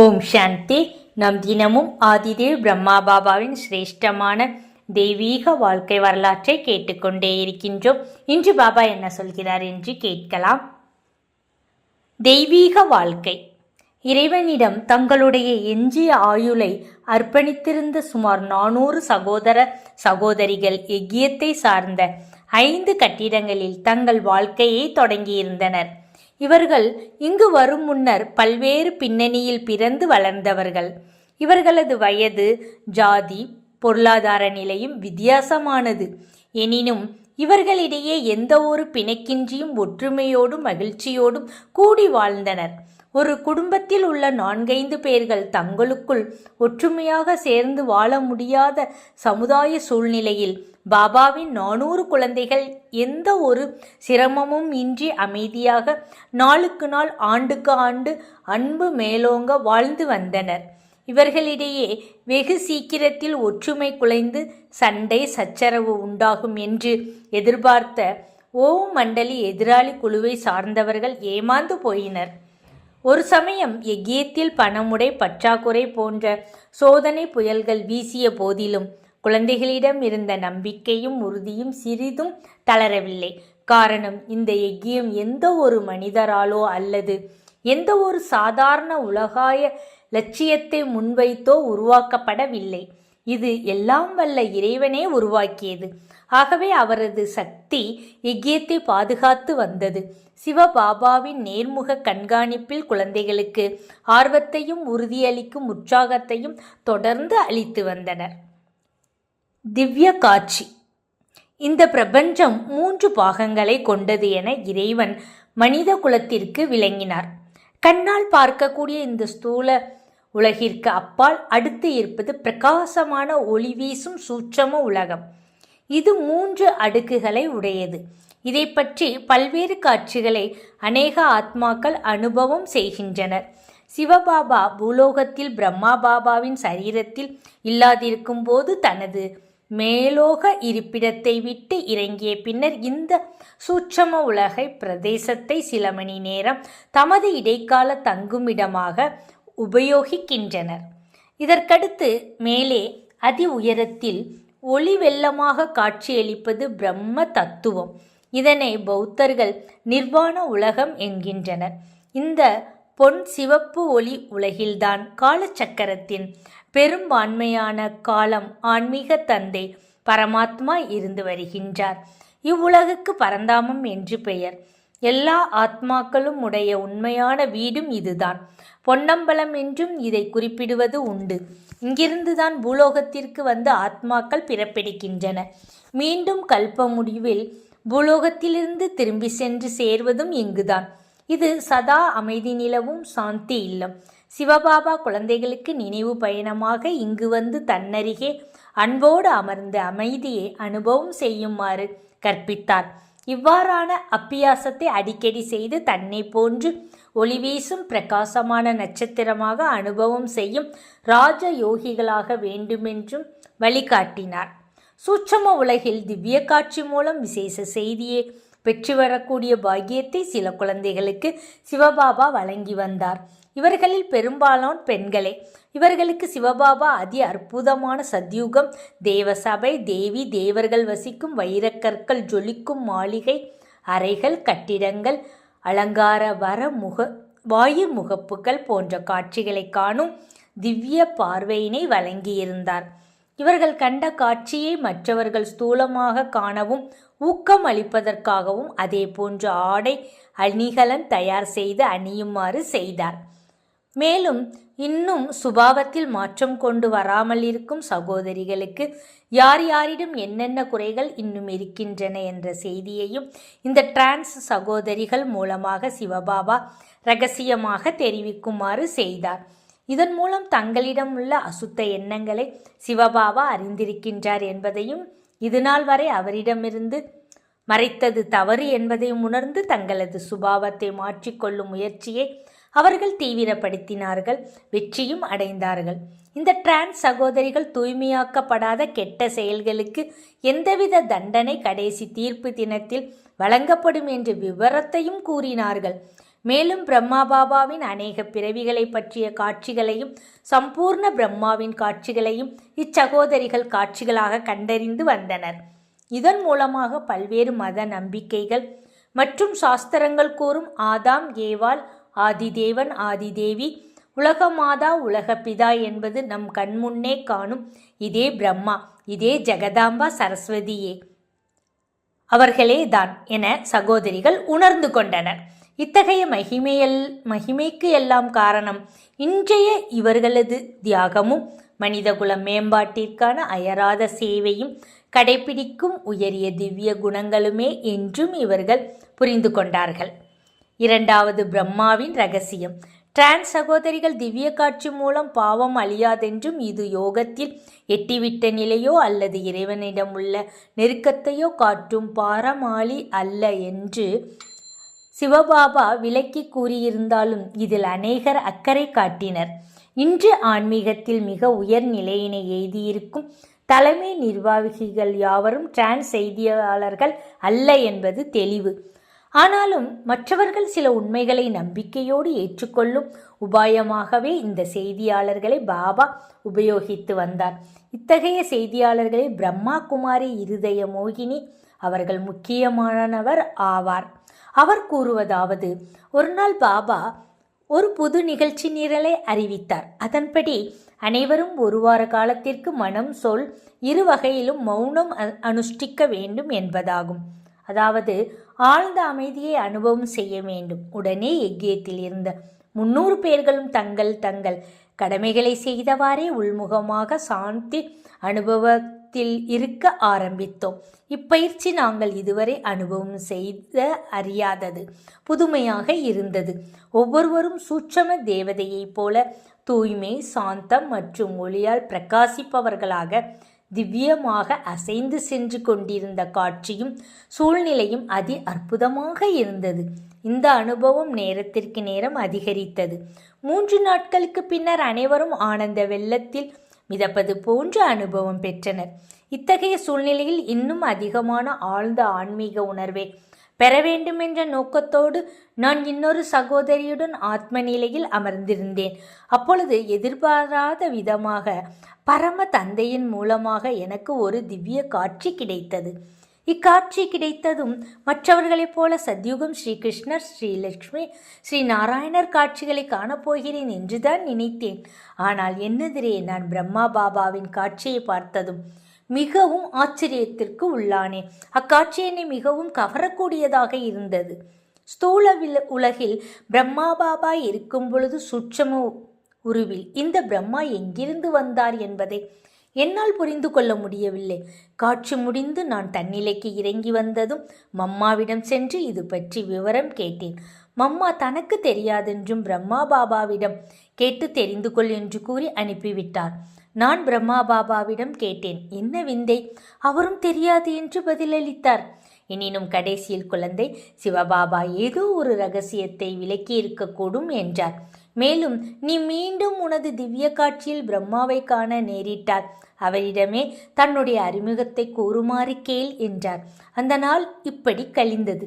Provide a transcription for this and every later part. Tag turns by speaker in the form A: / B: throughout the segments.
A: ஓம் சாந்தி. நம் தினமும் ஆதிதேவ் பிரம்மா பாபாவின் சிரேஷ்டமான தெய்வீக வாழ்க்கை வரலாற்றை கேட்டுக்கொண்டே இருக்கின்றோம். இன்று பாபா என்ன சொல்கிறார் என்று கேட்கலாம். தெய்வீக வாழ்க்கை. இறைவனிடம் தங்களுடைய எஞ்சிய ஆயுளை அர்ப்பணித்திருந்த சுமார் நானூறு சகோதர சகோதரிகள் எக்கியத்தை சார்ந்த ஐந்து கட்டிடங்களில் தங்கள் வாழ்க்கையை தொடங்கியிருந்தனர். இவர்கள் இங்கு வரும் முன்னர் பல்வேறு பின்னணியில் பிறந்து வளர்ந்தவர்கள். இவர்களது வயது ஜாதி பொருளாதார நிலையும் வித்தியாசமானது. எனினும் இவர்களிடையே எந்த ஒரு பிணக்கின்றியும் ஒற்றுமையோடும் மகிழ்ச்சியோடும் கூடி வாழ்ந்தனர். ஒரு குடும்பத்தில் உள்ள நான்கைந்து பேர்கள் தங்களுக்குள் ஒற்றுமையாக சேர்ந்து வாழ முடியாத சமுதாய சூழ்நிலையில் பாபாவின் நானூறு குழந்தைகள் எந்த ஒரு சிரமமும் இன்றி அமைதியாக நாளுக்கு நாள் ஆண்டுக்கு ஆண்டு அன்பு மேலோங்க வாழ்ந்து வந்தனர். இவர்களிடையே வெகு சீக்கிரத்தில் ஒற்றுமை குலைந்து சண்டை சச்சரவு உண்டாகும் என்று எதிர்பார்த்த ஓ மண்டலி எதிராளி குழுவை சார்ந்தவர்கள் ஏமாந்து போயினர். ஒரு சமயம் எகியத்தில் பணமுடை பற்றாக்குறை போன்ற சோதனை புயல்கள் வீசிய போதிலும் குழந்தைகளிடம் இருந்த நம்பிக்கையும் உறுதியும் சிறிதும் தளரவில்லை. காரணம் இந்த எக்கியம் எந்த ஒரு மனிதராலோ அல்லது எந்த ஒரு சாதாரண உலகாய லட்சியத்தை முன்வைத்தோ உருவாக்கப்படவில்லை. இது எல்லாம் வல்ல இறைவனே உருவாக்கியது. ஆகவே அவரது சக்தி எக்கியத்தை பாதுகாத்து வந்தது. சிவபாபாவின் நேர்முக கண்காணிப்பில் குழந்தைகளுக்கு ஆர்வத்தையும் உறுதியளிக்கும் உற்சாகத்தையும் தொடர்ந்து அளித்து வந்தனர். திவ்ய காட்சி. இந்த பிரபஞ்சம் மூன்று பாகங்களை கொண்டது என இறைவன் மனித குலத்திற்கு விளங்கினார். கண்ணால் பார்க்கக்கூடிய இந்த ஸ்தூல உலகிற்கு அப்பால் அடுத்து இருப்பது பிரகாசமான ஒளி வீசும் சூட்சம உலகம். இது மூன்று அடுக்குகளை உடையது. இதை பற்றி பல்வேறு காட்சிகளை அநேக ஆத்மாக்கள் அனுபவம் செய்கின்றனர். சிவபாபா பூலோகத்தில் பிரம்மா பாபாவின் சரீரத்தில் இல்லாதிருக்கும் போது தனது மேலோக இருப்பிடத்தை விட்டு இறங்கிய பின்னர் இந்த சூட்சம உலகை பிரதேசத்தை சில மணி நேரம் தமது இடைக்கால தங்குமிடமாக உபயோகிக்கின்றனர். இதற்கடுத்து மேலே அதி உயரத்தில் ஒளி வெள்ளமாக காட்சியளிப்பது பிரம்ம தத்துவம். இதனை பௌத்தர்கள் நிர்வாண உலகம் என்கின்றனர். இந்த பொன் சிவப்பு ஒளி உலகில்தான் காலச்சக்கரத்தின் பெரும்பான்மையான காலம் ஆன்மீக தந்தை பரமாத்மா இருந்து வருகின்றார். இவ்வுலகுக்கு பரந்தாமம் என்று பெயர். எல்லா ஆத்மாக்களும் உடைய உண்மையான வீடும் இதுதான். பொன்னம்பலம் என்றும் இதை குறிப்பிடுவது உண்டு. இங்கிருந்துதான் பூலோகத்திற்கு வந்து ஆத்மாக்கள் பிறப்பெடுக்கின்றன மீண்டும் கல்ப முடிவில் பூலோகத்திலிருந்து திரும்பி சென்று சேர்வதும் இங்குதான். இது சதா அமைதி நிலவும் சாந்தி இல்லம். சிவபாபா குழந்தைகளுக்கு நினைவு பயணமாக இங்கு வந்து தன்னருகே அன்போடு அமர்ந்து அமைதியை அனுபவம் செய்யுமாறு கற்பித்தார். இவ்வாறான அப்பியாசத்தை அடிக்கடி செய்து தன்னை போன்று ஒளிவீசும் பிரகாசமான நட்சத்திரமாக அனுபவம் செய்யும் ராஜ யோகிகளாக வேண்டுமென்றும் வழிகாட்டினார். சூட்சம உலகில் திவ்ய காட்சி மூலம் விசேஷ செய்தியை பெற்று வரக்கூடிய பாக்கியத்தை சில குழந்தைகளுக்கு சிவபாபா வழங்கி வந்தார். இவர்களில் பெரும்பாலான பெண்களே. இவர்களுக்கு சிவபாபா அதி அற்புதமான சத்யுகம் தேவசபை தேவி தேவர்கள் வசிக்கும் வைரக்கற்கள் ஜொலிக்கும் மாளிகை அறைகள் கட்டிடங்கள் அலங்கார வர முக வாயு முகப்புகள் போன்ற காட்சிகளை காணும் திவ்ய பார்வையினை வழங்கியிருந்தார். இவர்கள் கண்ட காட்சியை மற்றவர்கள் ஸ்தூலமாக காணவும் ஊக்கம் அளிப்பதற்காகவும் அதே போன்ற ஆடை அணிகலன் தயார் செய்து அணியுமாறு செய்தார். மேலும் இன்னும் சுபாவத்தில் மாற்றம் கொண்டு வராமல் இருக்கும் சகோதரிகளுக்கு யார் யாரிடம் என்னென்ன குறைகள் இன்னும் இருக்கின்றன என்ற செய்தியையும் இந்த டிரான்ஸ் சகோதரிகள் மூலமாக சிவபாபா ரகசியமாக தெரிவிக்குமாறு செய்தார். இதன் மூலம் தங்களிடம் உள்ள அசுத்த எண்ணங்களை சிவபாபா அறிந்திருக்கின்றார் என்பதையும் இதுநாள் வரை அவரிடமிருந்து மறைத்தது தவறு என்பதையும் உணர்ந்து தங்களது சுபாவத்தை மாற்றிக்கொள்ளும் முயற்சியை அவர்கள் தீவிரப்படுத்தினார்கள் வெற்றியும் அடைந்தார்கள். இந்த டிரான்ஸ் சகோதரிகள் தூய்மையாக்கப்படாத கெட்ட செயல்களுக்கு எந்தவித தண்டனை கடைசி தீர்ப்பு தினத்தில் வழங்கப்படும் என்று விவரத்தையும் கூறினார்கள். மேலும் பிரம்மா பாபாவின் அநேக பிறவிகளை பற்றிய காட்சிகளையும் சம்பூர்ண பிரம்மாவின் காட்சிகளையும் இச்சகோதரிகள் காட்சிகளாக கண்டறிந்து வந்தனர். இதன் மூலமாக பல்வேறு மத நம்பிக்கைகள் மற்றும் சாஸ்திரங்கள் கூறும் ஆதாம் ஏவாள் ஆதிதேவன் ஆதிதேவி உலகமாதா உலகப்பிதா என்பது நம் கண்முன்னே காணும் இதே பிரம்மா இதே ஜெகதாம்பா சரஸ்வதியே. அவர்களே தான் என சகோதரிகள் உணர்ந்து கொண்டனர். இத்தகைய மகிமையல் மகிமைக்கு எல்லாம் காரணம் இன்றைய இவர்களது தியாகமும். மனிதகுல மேம்பாட்டிற்கான அயராத சேவையும் கடைபிடிக்கும் உயரிய திவ்ய குணங்களுமே என்றும் இவர்கள் புரிந்து கொண்டார்கள். இரண்டாவது பிரம்மாவின் ரகசியம். டிரான்ஸ் சகோதரிகள் திவ்ய காட்சி மூலம் பாவம் அழியாதென்றும் இது யோகத்தில் எட்டிவிட்ட நிலையோ அல்லது இறைவனிடம் உள்ள நெருக்கத்தையோ காட்டும் பாரமாளி அல்ல என்று சிவபாபா விளக்கி கூறியிருந்தாலும் இதில் அநேகர் அக்கறை காட்டினர். இன்று ஆன்மீகத்தில் மிக உயர் நிலையினை எய்தியிருக்கும் தலைமை நிர்வாகிகள் யாவரும் டிரான்ஸ் செய்தியாளர்கள் அல்ல என்பது தெளிவு. ஆனாலும் மற்றவர்கள் சில உண்மைகளை நம்பிக்கையோடு ஏற்றுக்கொள்ளும் உபாயமாகவே இந்த செய்தியாளர்களை பாபா உபயோகித்து வந்தார். இத்தகைய செய்தியாளர்களை பிரம்மா குமாரி இருதய மோகினி அவர்கள் முக்கியமானவர் ஆவார். அவர் கூறுவதாவது ஒரு நாள் பாபா ஒரு புது நிகழ்ச்சி நிரலை அறிவித்தார். அதன்படி அனைவரும் ஒரு வார காலத்திற்கு மனம் சொல் இரு வகையிலும் மௌனம் அனுஷ்டிக்க வேண்டும் என்பதாகும். அதாவது ஆழ்ந்த அமைதியை அனுபவம் செய்ய வேண்டும். உடனே எக்கியத்தில் இருந்த முன்னூறு பேர்களும் தங்கள் தங்கள் கடமைகளை செய்தவாறே உள்முகமாக சாந்தி அனுபவ அனுபவத்தில் இருக்க ஆரம்பித்தோம். இப்பயிற்சி நாங்கள் இதுவரை அனுபவம் செய்த அறியாதது புதுமையாக இருந்தது. ஒவ்வொருவரும் சூட்சம தேவதையைப் போல தூய்மை சாந்தம் மற்றும் ஒளியால் பிரகாசிப்பவர்களாக திவ்யமாக அசைந்து சென்று கொண்டிருந்த காட்சியும் சூழ்நிலையும் அதி அற்புதமாக இருந்தது. இந்த அனுபவம் நேரத்திற்கு நேரம் அதிகரித்தது. மூன்று நாட்களுக்கு பின்னர் அனைவரும் ஆனந்த வெள்ளத்தில் மிதப்பது போன்ற அனுபவம் பெற்றனர். இத்தகைய சூழ்நிலையில் இன்னும் அதிகமான ஆழ்ந்த ஆன்மீக உணர்வை பெற வேண்டுமென்ற நோக்கத்தோடு நான் இன்னொரு சகோதரியுடன் ஆத்ம நிலையில் அமர்ந்திருந்தேன். அப்பொழுது எதிர்பாராத விதமாக பரம தந்தையின் மூலமாக எனக்கு ஒரு திவ்ய காட்சி கிடைத்தது. இக்காட்சி கிடைத்ததும் மற்றவர்களைப் போல சத்யுகம் ஸ்ரீகிருஷ்ணர் ஸ்ரீலக்ஷ்மி ஸ்ரீ நாராயணர் காட்சிகளை காணப்போகிறேன் என்றுதான் நினைத்தேன். ஆனால் என்னெதிரே நான் பிரம்மா பாபாவின் காட்சியை பார்த்ததும் மிகவும் ஆச்சரியத்திற்கு உள்ளானேன் அக்காட்சி என்னை மிகவும் கவரக்கூடியதாக இருந்தது. ஸ்தூல உலகில் பிரம்மா பாபா இருக்கும் பொழுது சுட்சம உருவில் இந்த பிரம்மா எங்கிருந்து வந்தார் என்பதை என்னால் புரிந்து கொள்ள முடியவில்லை. காட்சி முடிந்து நான் தன்னிலைக்கு இறங்கி வந்ததும் மம்மாவிடம் சென்று இது பற்றி விவரம் கேட்டேன். மம்மா தனக்கு தெரியாதென்றும் பிரம்மா பாபாவிடம் கேட்டு தெரிந்து கொள் என்று கூறி அனுப்பிவிட்டார். நான் பிரம்மா பாபாவிடம் கேட்டேன் என்ன விந்தை? அவரும் தெரியாது என்று பதிலளித்தார். எனினும் கடைசியில் குழந்தை சிவபாபா ஏதோ ஒரு ரகசியத்தை விளக்கி இருக்கக்கூடும் என்றார். மேலும் நீ மீண்டும் உனது திவ்ய காட்சியில் பிரம்மாவை காண நேரிட்டார் அவரிடமே தன்னுடைய அறிமுகத்தை கூறுமாறு கேள் என்றார். அந்த நாள் இப்படி கழிந்தது.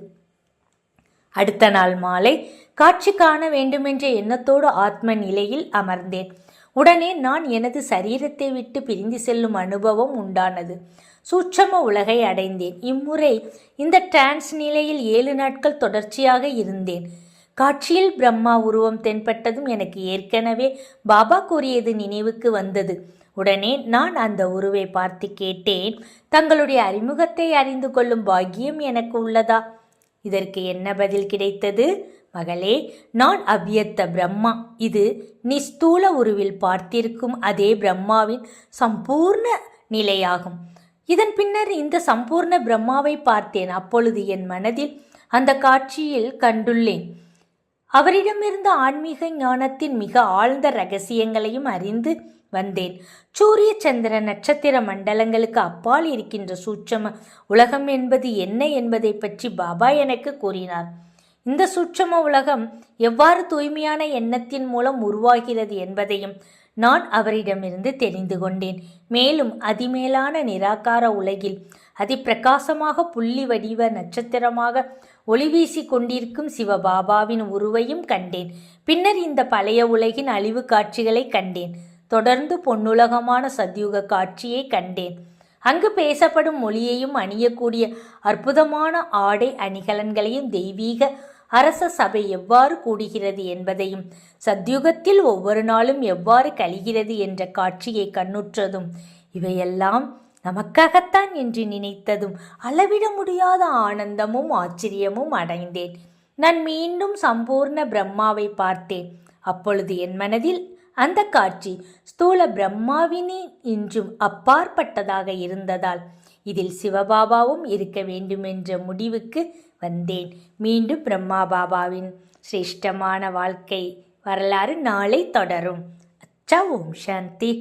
A: அடுத்த நாள் மாலை காட்சி காண வேண்டுமென்ற எண்ணத்தோடு ஆத்ம நிலையில் அமர்ந்தேன். உடனே நான் எனது சரீரத்தை விட்டு பிரிந்து செல்லும் அனுபவம் உண்டானது. சூட்சம உலகை அடைந்தேன். இம்முறை இந்த டிரான்ஸ் நிலையில் ஏழு நாட்கள் தொடர்ச்சியாக இருந்தேன். காட்சியில் பிரம்மா உருவம் தென்பட்டதும் எனக்கு ஏற்கனவே பாபா கூறியது நினைவுக்கு வந்தது. உடனே நான் அந்த உருவை பார்த்து கேட்டேன் தங்களுடைய அறிமுகத்தை அறிந்து கொள்ளும் பாக்கியம் எனக்கு உள்ளதா? இதற்கு என்ன பதில் கிடைத்தது? மகளே நான் அவ்வியத்த பிரம்மா. இது நீ ஸ்தூல உருவில் பார்த்திருக்கும் அதே பிரம்மாவின் சம்பூர்ண நிலையாகும். இதன் பின்னர் இந்த சம்பூர்ண பிரம்மாவை பார்த்தேன். அப்பொழுது என் மனதில் அந்த காட்சியில் கண்டுள்ளேன். அவரிடமிருந்த ஆன்மீக ஞானத்தின் மிக ஆழ்ந்த ரகசியங்களையும் அறிந்து வந்தேன். சூரிய சந்திர நட்சத்திர மண்டலங்களுக்கு அப்பால் இருக்கின்ற சூட்சம உலகம் என்பது என்ன என்பதை பற்றி பாபா எனக்கு கூறினார். இந்த சூட்சம உலகம் எவ்வாறு தூய்மையான எண்ணத்தின் மூலம் உருவாகிறது என்பதையும் நான் அவரிடமிருந்து தெரிந்து கொண்டேன். மேலும் அதிமேலான நிராகார உலகில் அதிப்பிரகாசமாக புள்ளி வடிவ நட்சத்திரமாக ஒளி வீசிக் கொண்டிருக்கும் சிவபாபாவின் உருவையும் கண்டேன். பின்னர் இந்த பழைய உலகின் அழிவு காட்சிகளை கண்டேன். தொடர்ந்து பொன்னுலகமான சத்யுக காட்சியை கண்டேன். அங்கு பேசப்படும் மொழியையும் அணியக்கூடிய அற்புதமான ஆடை அணிகலன்களையும் தெய்வீக அரச சபை எவ்வாறு கூடுகிறது என்பதையும் சத்யுகத்தில் ஒவ்வொரு நாளும் எவ்வாறு கழிகிறது என்ற காட்சியை கண்ணுற்றதும் இவையெல்லாம் நமக்காகத்தான் என்று நினைத்ததும் அளவிட முடியாத ஆனந்தமும் ஆச்சரியமும் அடைந்தேன். நான் மீண்டும் சம்பூர்ண பிரம்மாவை பார்த்தேன். அப்பொழுது என் மனதில் அந்த காட்சி ஸ்தூல பிரம்மாவினே இன்றும் அப்பாற்பட்டதாக இருந்ததால் இதில் சிவபாபாவும் இருக்க வேண்டும் என்ற முடிவுக்கு வந்தேன். மீண்டும் பிரம்மா பாபாவின் சிரேஷ்டமான வாழ்க்கை வரலாறு நாளை தொடரும். அச்சா ஓம் சாந்தி.